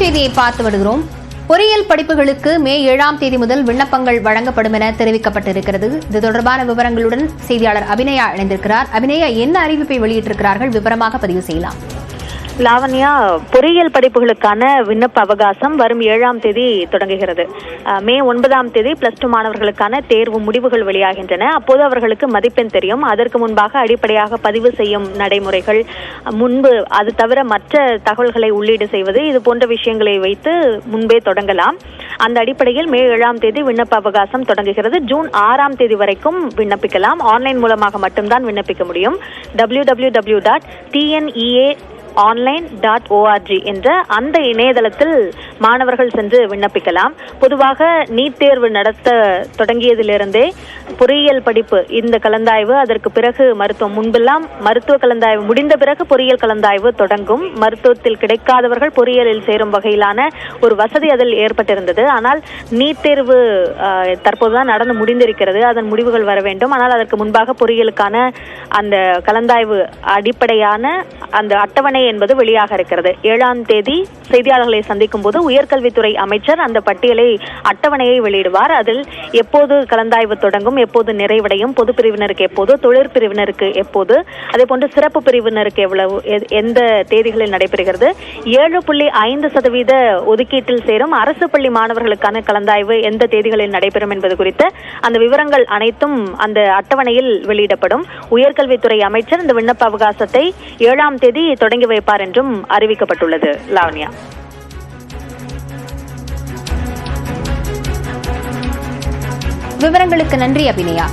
செய்தியை பார்த்து வருகிறோம். பொறியியல் படிப்புகளுக்கு மே ஏழாம் தேதி முதல் விண்ணப்பங்கள் வழங்கப்படும் என தெரிவிக்கப்பட்டிருக்கிறது. இது தொடர்பான விவரங்களுடன் செய்தியாளர் அபிநயா இணைந்திருக்கிறார். அபிநயா என்ன அறிவிப்பை வெளியிட்டிருக்கிறார்கள்? விவரமாக பதிவு செய்யலாம். லாவண்யா பொறியியல் படிப்புகளுக்கான விண்ணப்ப அவகாசம் வரும் ஏழாம் தேதி தொடங்குகிறது. மே ஒன்பதாம் தேதி பிளஸ் டூ மாணவர்களுக்கான தேர்வு முடிவுகள் வெளியாகின்றன. அப்போது அவர்களுக்கு மதிப்பெண் தெரியும். அதற்கு முன்பாக அடிப்படையாக பதிவு செய்யும் நடைமுறைகள் முன்பு அது தவிர மற்ற தகவல்களை உள்ளீடு செய்வது இது போன்ற விஷயங்களை வைத்து முன்பே தொடங்கலாம். அந்த அடிப்படையில் மே ஏழாம் தேதி விண்ணப்ப அவகாசம் தொடங்குகிறது. ஜூன் ஆறாம் தேதி வரைக்கும் விண்ணப்பிக்கலாம். ஆன்லைன் மூலமாக மட்டும்தான் விண்ணப்பிக்க முடியும். W W W dot TNEA online dot ORG என்ற அந்த இணையதளத்தில் மாணவர்கள் சென்று விண்ணப்பிக்கலாம். பொதுவாக நீட் தேர்வு நடத்த தொடங்கியதிலிருந்தே பொறியியல் படிப்பு இந்த கலந்தாய்வு அதற்கு பிறகு மருத்துவம் முன்பெல்லாம் மருத்துவ கலந்தாய்வு முடிந்த பிறகு பொறியியல் கலந்தாய்வு தொடங்கும். மருத்துவத்தில் கிடைக்காதவர்கள் பொறியியலில் சேரும் வகையிலான ஒரு வசதி அதில் ஏற்பட்டிருந்தது. ஆனால் நீட் தேர்வு தற்போதுதான் நடந்து முடிந்திருக்கிறது. அதன் முடிவுகள் வர வேண்டும். ஆனால் அதற்கு முன்பாக பொறியியலுக்கான அந்த கலந்தாய்வு அடிப்படையான அந்த அட்டவணை என்பது வெளியாக இருக்கிறது. ஏழாம் தேதி செய்தியாளர்களை சந்திக்கும் போது உயர்கல்வித்துறை அமைச்சர் அந்த பட்டியலை அட்டவணையை வெளியிடுவார். அதில் எப்போது கலந்தாய்வு தொடங்கும் எப்போது நிறைவடையும் பொது பிரிவினருக்கு எப்போது தொழிற்பிரிவினருக்கு எப்போது அதே போன்று சிறப்பு பிரிவினருக்கு எவ்வளவு எந்த தேதிகளில் நடைபெறுகிறது ஏழு புள்ளி ஐந்து சதவீத ஒதுக்கீட்டில் சேரும் அரசு பள்ளி மாணவர்களுக்கான கலந்தாய்வு எந்த தேதிகளில் நடைபெறும் என்பது குறித்து அந்த விவரங்கள் அனைத்தும் அந்த அட்டவணையில் வெளியிடப்படும். உயர்கல்வித்துறை அமைச்சர் இந்த விண்ணப்ப அவகாசத்தை ஏழாம் தேதி தொடங்கி வைப்பார் என்றும் அறிவிக்கப்பட்டுள்ளது. லாவண்யா. விவரங்களுக்கு நன்றி அபிநயா.